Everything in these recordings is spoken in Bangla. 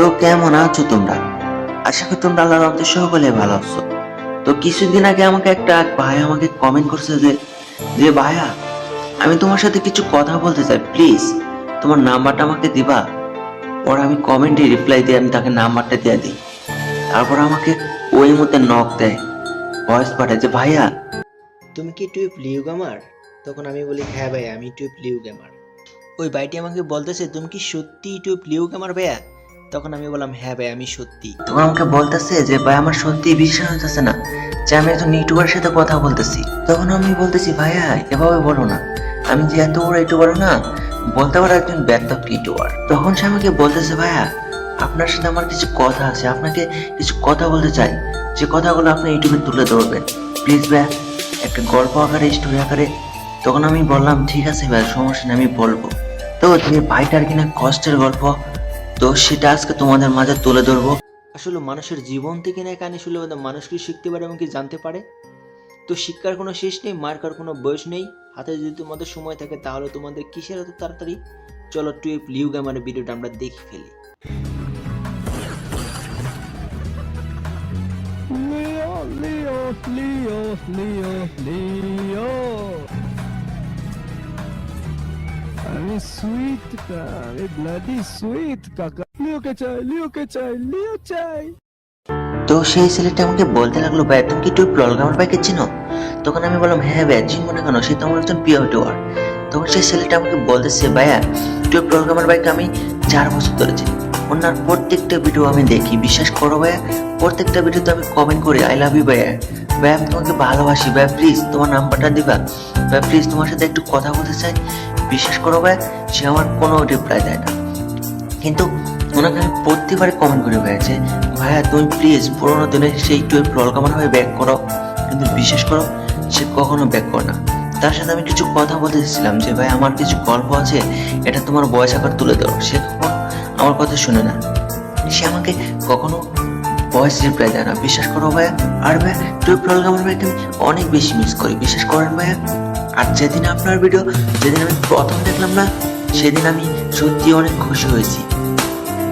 তো কেমন আছো তোমরা? আশা করি তোমরা আল্লাহর রহমতে সকলে ভালো আছো। তো কিছুদিন আগে আমাকে একটা ভাই আমাকে কমেন্ট করছে যে যে ভাইয়া, আমি তোমার সাথে কিছু কথা বলতে চাই প্লিজ তোমার নাম্বারটা আমাকে দিবা। পর আমি কমেন্টে রিপ্লাই দিয়ে আমি তাকে নাম্বারটা দিয়ে দিই। তারপর আমাকে ওই মধ্যে নক দেয় ভয়েস পাঠায় যে, ভাইয়া, তুমি কি টুইপ লিউ গেমার তখন আমি বলি হ্যাঁ ভাই আমি টুইপ লিউ গেমার ওই ভাইটি আমাকে বলতেছে, তুমি কি সত্যি টুইপ লিউ গেমার ভাইয়া? তখন আমি বললাম হ্যাঁ ভাই, আমি সত্যি। তখন আমাকে বলতেছে যে, ভাই, আমার সত্যি বিশ্বাস হইতেছে না যে, আমি একজন ইউটিউবারের সাথে কথা বলতেছি। তখন আমি বলতেছি, ভাইয়া, এভাবে বলো না। আমি যে এত বড় ইউটিউবার না, বলতে পারো একজন ব্যর্থ ইউটিউবার। তখন সে আমাকে বলতেছে, ভাইয়া, আপনার সাথে আমার কিছু কথা আছে, আপনাকে কিছু কথা বলতে চাই। যে কথাগুলো আপনি ইউটিউবে তুলে ধরবেন। প্লিজ ভাইয়া, একটা গল্প আকারে, স্টোরি আকারে। তখন আমি বললাম, ঠিক আছে ভাই সমস্যা নেই, আমি বলব। তো যে ভাইটার কিনা কষ্টের গল্প তো সেটা আজকে তোমাদের মাঝে তুলে ধরবো। আসলে মানুষের জীবন থেকে না কানে শুনলে মানুষ কি শিখতে পারে এবং কি জানতে পারে? তো শিক্ষার কোনো শেষ নেই মার্কার কোনো বয়স নেই। হাতে যদি তোমাদের সময় থাকে তাহলে তোমাদের কিসের এত তাড়াতাড়ি? চলো টুইপ লিউ গেমারের ভিডিওটা আমরা দেখে ফেলি। Leo, Leo, Leo, Leo, Leo. Sweet কা আমি ব্লাডি সুইট কাকা লিওকে চাই লিওকে চাই, লিও চাই। তো সেই ছেলেটা আমাকে বলতে লাগল, ভাই, তুমি কি তুই প্রলগামার বাইকে চিনো? তখন আমি বললাম হ্যাঁ ভাই চিনবো না কেন সে তো একজন প্রিয় ইউটিউবার। তখন সেই ছেলেটা আমাকে বলতেছে, ভাইয়া তুই প্রলগামার বাইক আমি চার বছর ধরে ওনার প্রত্যেকটা ভিডিও আমি দেখি। বিশ্বাস করো, ভাইয়া, প্রত্যেকটা ভিডিওতে আমি কমেন্ট করি আই লাভ ইউ ভাইয়া। ভাইয়া, আমি তোমাকে ভালোবাসি। ভাইয়া প্লিজ তোমার নাম্বারটা দিবা। ভাইয়া প্লিজ তোমার সাথে একটু কথা বলতে চাই। বিশ্বাস করো ভাইয়া সে আমার কোনো রিপ্লাই দেয় না। কিন্তু ওনাকে আমি প্রত্যেকবারে কমেন্ট করে হয়েছে ভাইয়া, তুমি প্লিজ পুরোনো দিনের সেই টুয়েলভ প্রলকামার হয়ে ব্যাক করো। কিন্তু বিশেষ করো, সে কখনো ব্যাক করে না। তার সাথে আমি কিছু কথা বলতে চাইছিলাম যে ভাই আমার কিছু গল্প আছে, এটা তোমার বয়স আকার তুলে দাও সে কখনো আমার কথা শুনে না। সে আমাকে কখনো ভয়েস রিপ্লাই দেয় না। বিশ্বাস করো, ভাইয়া, আর ভাইয়া টুয়েলভ প্রলকামার ভাইকে আমি অনেক বেশি মিস করি। বিশ্বাস করেন, ভাইয়া আর যেদিন আপনার ভিডিও যেদিন আমি প্রথম দেখলাম না, সেদিন আমি সত্যি অনেক খুশি হয়েছি।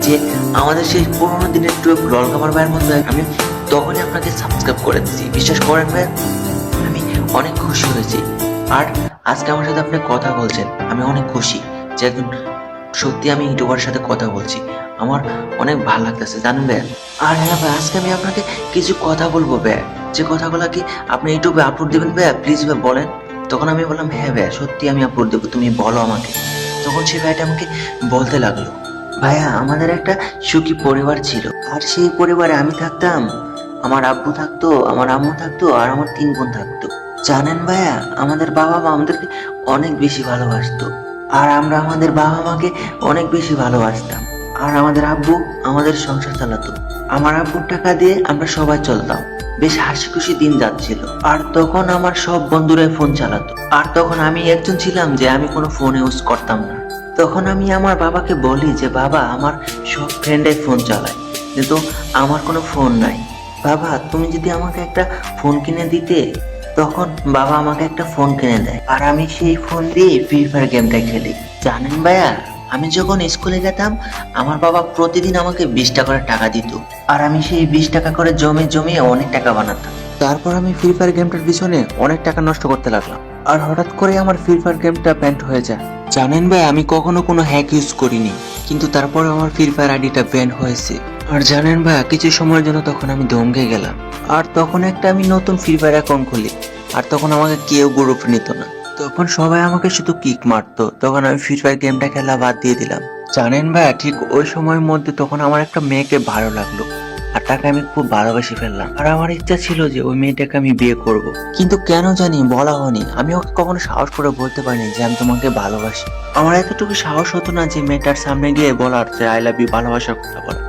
যে আমাদের সেই পুরোনো দিনের টুয়েলভ রল কামার ভাইয়ের মতো আমি তখনই আপনাকে সাবস্ক্রাইব করে দিয়েছি। বিশ্বাস করেন ভাই, আমি অনেক খুশি হয়েছি। আর আজকে আমার সাথে আপনি কথা বলছেন, আমি অনেক খুশি। যে একজন সত্যি আমি ইউটিউবার সাথে কথা বলছি। আমার অনেক ভালো লাগতেছে, জানেন ভাই? আর হ্যাঁ ভাই, আজকে আমি আপনাকে কিছু কথা বলব ভাই। যে কথাগুলো কি আপনি ইউটিউবে আপলোড দেবেন ভাই? প্লিজ ভাই, বলেন। তখন আমি বললাম হ্যাঁ ভাই সত্যি আমি আপলোড দেবো, তুমি বলো আমাকে। তখন সে ভাইটা আমাকে বলতে লাগল, ভাইয়া, আমাদের একটা সুখী পরিবার ছিল, আর সেই পরিবারে আমি থাকতাম, আমার আব্বু থাকতো, আমার আম্মু থাকতো, আর আমার তিন বোন থাকতো। জানেন ভাইয়া, আমাদের বাবা মা আমাদেরকে অনেক বেশি ভালোবাসতো, আর আমরা আমাদের বাবা মাকে অনেক বেশি ভালোবাসতাম। আর আমাদের আব্বু আমাদের সংসার চালাতো। আমার আব্বুর টাকা দিয়ে আমরা সবাই চলতাম। বেশ হাসি খুশি দিন যাচ্ছিল। আর তখন আমার সব বন্ধুরাই ফোন চালাতো। আর তখন আমি একজন ছিলাম যে আমি কোনো ফোন ইউজ করতাম না। তখন আমি আমার বাবাকে বলি যে, বাবা, আমার সব ফ্রেন্ডে ফোন চালায়। কিন্তু আমার কোনো ফোন নাই। বাবা, তুমি যদি আমাকে একটা ফোন কিনে দিতে, তখন বাবা আমাকে একটা ফোন কিনে দেয়। আর আমি সেই ফোন দিয়ে ফ্রি ফায়ার গেমটা খেলি। জানেন ভাইয়া? আমি যখন স্কুলে যেতাম, আমার বাবা প্রতিদিন আমাকে বিশ টাকা করে টাকা দিত। আর আমি সেই বিশ টাকা করে জমে জমিয়ে অনেক টাকা বানাতাম। তারপর আমি ফ্রি ফায়ার গেমটার পিছনে অনেক টাকা নষ্ট করতে লাগলাম। আর হঠাৎ করে আমার ফ্রি ফায়ার গেমটা ব্যান্ড হয়ে যায়। জানেন ভাই, আমি কখনো কোনো হ্যাক ইউজ করিনি। কিন্তু তারপরে আমার ফ্রি ফায়ার আইডিটা ব্যান্ড হয়েছে। আর জানেন ভাই, কিছু সময়ের জন্য তখন আমি দমকে গেলাম। আর তখন একটা আমি নতুন ফ্রি ফায়ার অ্যাকাউন্ট খুলি। আর তখন আমাকে কেউ গ্রুপ নিত না। তখন সবাই আমাকে শুধু কিক মারতো। তখন আমি ফ্রি ফায়ার গেমটা খেলা বাদ দিয়ে দিলাম। জানেন ভাই ঠিক ওই সময়ের মধ্যে তখন আমার একটা মেয়েকে ভালো লাগল। আর তাকে আমি খুব ভালোবেসে ফেললাম। আর আমার ইচ্ছা ছিল যে ওই মেয়েটাকে আমি বিয়ে করব। কিন্তু কেন জানি বলা হয়নি। আমি ওকে কখনো সাহস করে বলতে পারিনি যে আমি তোমাকে ভালোবাসি। আমার এতটুকু সাহস হতো না যে মেয়েটার সামনে গিয়ে বলার যে আই লাভ ইউ ভালোবাসার কথা বলা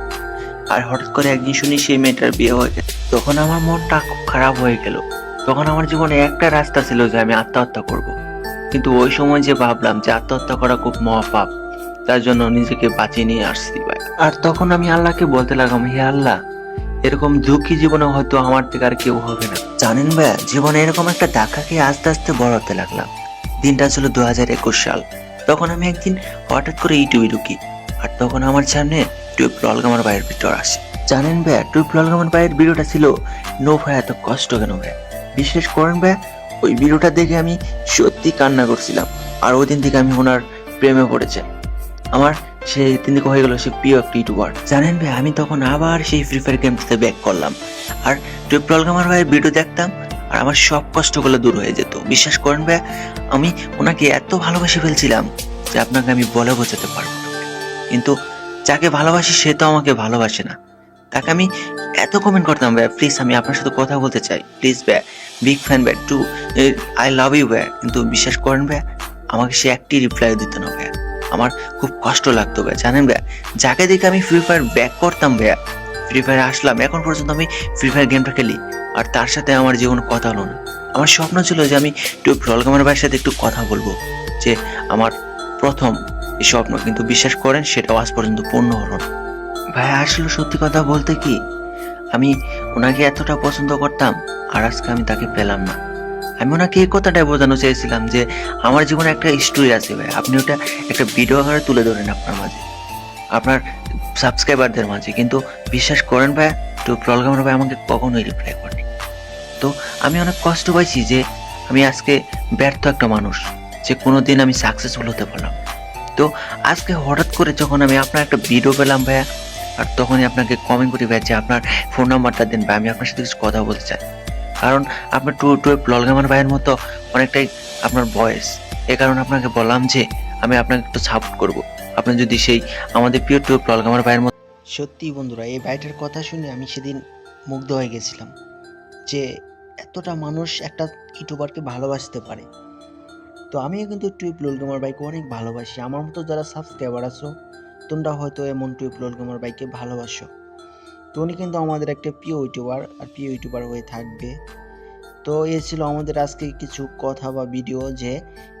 আর হঠাৎ করে একদিন শুনি সেই মেয়েটার বিয়ে হয়ে গেছে তখন আমার মনটা খুব খারাপ হয়ে গেল। তখন আমার জীবনে একটা রাস্তা ছিল যে আমি আত্মহত্যা করব। কিন্তু ওই সময় যে ভাবলাম যে আত্মহত্যা করা খুব মহাপাপ, তার জন্য নিজেকে বাঁচিয়ে নিয়ে আসছি ভাই। আর তখন আমি আল্লাহকে বলতে লাগলাম, হে আল্লাহ, এরকম দুঃখী জীবনে হয়তো আমার থেকে আর কেউ হবে না। জানেন ভাইয়া জীবনে এরকম একটা ধাক্কা খেয়ে আস্তে আস্তে বড় হতে লাগলাম। দিনটা ছিল দু হাজার একুশ সাল। তখন আমি একদিন হঠাৎ করে ইউটিউবে ঢুকি। আর তখন আমার সামনে টুইপ ললগামার ভাইয়ের ভিতর আসে। জানেন ভাইয়া টুইপ ললগামার ভাইয়ের ভিডিওটা ছিল, নো ভাই, এত কষ্ট কেন ভাইয়া বিশেষ করেন ভাইয়া ওই ভিডিওটা দেখে আমি সত্যি কান্না করছিলাম। আর ওই দিন থেকে আমি ওনার প্রেমে পড়েছে। আমার সেই দিন থেকে হয়ে গেল সে প্রিয় একটা ইউটিউবার। জানেন ভাই, আমি তখন আবার সেই ফ্রি ফায়ার গেমটাতে ব্যাক করলাম। আর টুইপ ললগামার ভাইয়ের ভিডিও দেখতাম, আর আমার সব কষ্টগুলো দূর হয়ে যেত। বিশ্বাস করেন ভাই, আমি ওনাকে এত ভালোবেসে ফেলছিলাম যে আপনাকে আমি বলে বোঝাতে পারব কিন্তু যাকে ভালোবাসি সে তো আমাকে ভালোবাসে না। তাকে আমি এত কমেন্ট করতাম ভাই প্লিজ আমি আপনার সাথে কথা বলতে চাই। প্লিজ ভাই বিগ ফ্যান ভাই টু আই লাভ ইউ ভাই কিন্তু বিশ্বাস করেন ভাই আমাকে সে একটি রিপ্লাই দিত না ভাই আমার খুব কষ্ট লাগতো ভাই জানেন ভাই যাকে দেখে আমি ফ্রি ফায়ার ব্যাক করতাম ভাইয়া ফ্রি ফায়ার আসলাম, এখন পর্যন্ত আমি ফ্রি ফায়ার গেমটা খেলি। আর তার সাথে আমার কোনো কথা হলো না। আমার স্বপ্ন ছিল যে আমি একটু রলকামার ভাইয়ের সাথে একটু কথা বলব, যে আমার প্রথম এই স্বপ্ন। কিন্তু বিশ্বাস করেন, সেটাও আজ পর্যন্ত পূর্ণ হলো না। ভাই, আসলে সত্যি কথা বলতে কি? আমি ওনাকে এতটা পছন্দ করতাম, আর আজকে আমি তাকে পেলাম না। আমি ওনাকে এই কথাটাই বোঝানো চেয়েছিলাম যে, আমার জীবনে একটা স্টোরি আছে ভাই। আপনি ওটা একটা ভিডিও আকারে তুলে ধরেন আপনার মাঝে, আপনার সাবস্ক্রাইবারদের মাঝে। কিন্তু বিশ্বাস করেন ভাই, তো প্রলগামার ভাই আমাকে কখনোই রিপ্লাই করেনি। তো আমি অনেক কষ্ট পাইছি যে, আমি আজকে ব্যর্থ একটা মানুষ, যে কোনো দিন আমি সাকসেসফুল হতে পারলাম তো আজকে হঠাৎ করে যখন আমি আপনার একটা ভিডিও পেলাম ভাইয়া আর তখনই আপনাকে কমেন্ট করি ভাই যে আপনার ফোন নাম্বারটা দেন ভাই, আমি আপনার সাথে কিছু কথা বলতে চাই। কারণ আপনার টু টু ললগামার ভাইয়ের মতো অনেকটাই আপনার বয়স। এ কারণে আপনাকে বললাম যে, আমি আপনাকে একটু সাপোর্ট করব। আপনি যদি সেই আমাদের প্রিয় টু ললগামার ভাইয়ের মতো সত্যি বন্ধুরা, এই ভাইটার কথা শুনে আমি সেদিন মুগ্ধ হয়ে গেছিলাম যে, এতটা মানুষ একটা ইউটিউবারকে ভালোবাসতে পারে। তো আমিও কিন্তু টুইপ লুলগামার বাইকে অনেক ভালোবাসি। আমার মতো যারা সাবস্ক্রাইবার আছো তোমরা হয়তো এমন টুইপ লুলগামার বাইকে ভালোবাসো। তো উনি কিন্তু আমাদের একটা প্রিয় ইউটিউবার, আর প্রিয় ইউটিউবার হয়ে থাকবে। তো এ ছিল আমাদের আজকে কিছু কথা বা ভিডিও যে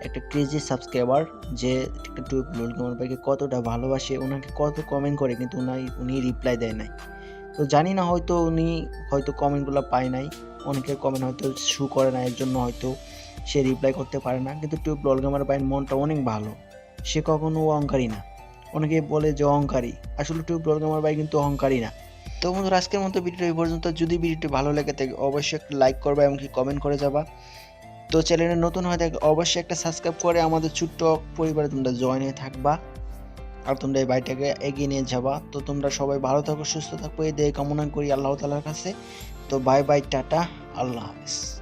একটা ক্রেজি সাবস্ক্রাইবার যে একটা টুইপ লুলগামার বাইকে কতটা ভালোবাসে ওনাকে কত কমেন্ট করে কিন্তু উনি উনি রিপ্লাই দেয় নাই। তো জানি না হয়তো উনি হয়তো কমেন্টগুলো পায় নাই, অনেকের কমেন্ট হয়তো শু করে না, এর জন্য হয়তো সে রিপ্লাই করতে পারে না। কিন্তু টুইপ ললগামার বাইয়ের মনটা অনেক ভালো, সে কখনো অহংকারী না। অনেকে বলে যে অহংকারী। আসলে টুইপ ললগামার বাই কিন্তু অহংকারী না। তো বন্ধুরা, আজকের মতো ভিডিও এই পর্যন্ত। যদি ভিডিওটি ভালো লেগে থাকে, অবশ্যই একটা লাইক করবা এবং কি কমেন্ট করে যাবা। তো চ্যানেলে নতুন হয়ে থাকে অবশ্যই একটা সাবস্ক্রাইব করে আমাদের ছোট্ট পরিবারে তোমরা জয়েন হয়ে থাকবা। আর তোমরা এই বাড়িটাকে এগিয়ে নিয়ে যাবা। তো তোমরা সবাই ভালো থাকো, সুস্থ থাকো। এই দিয়ে কামনা করি আল্লাহ তালার কাছে। তো বাই বাই টাটা, আল্লাহ হাফিজ।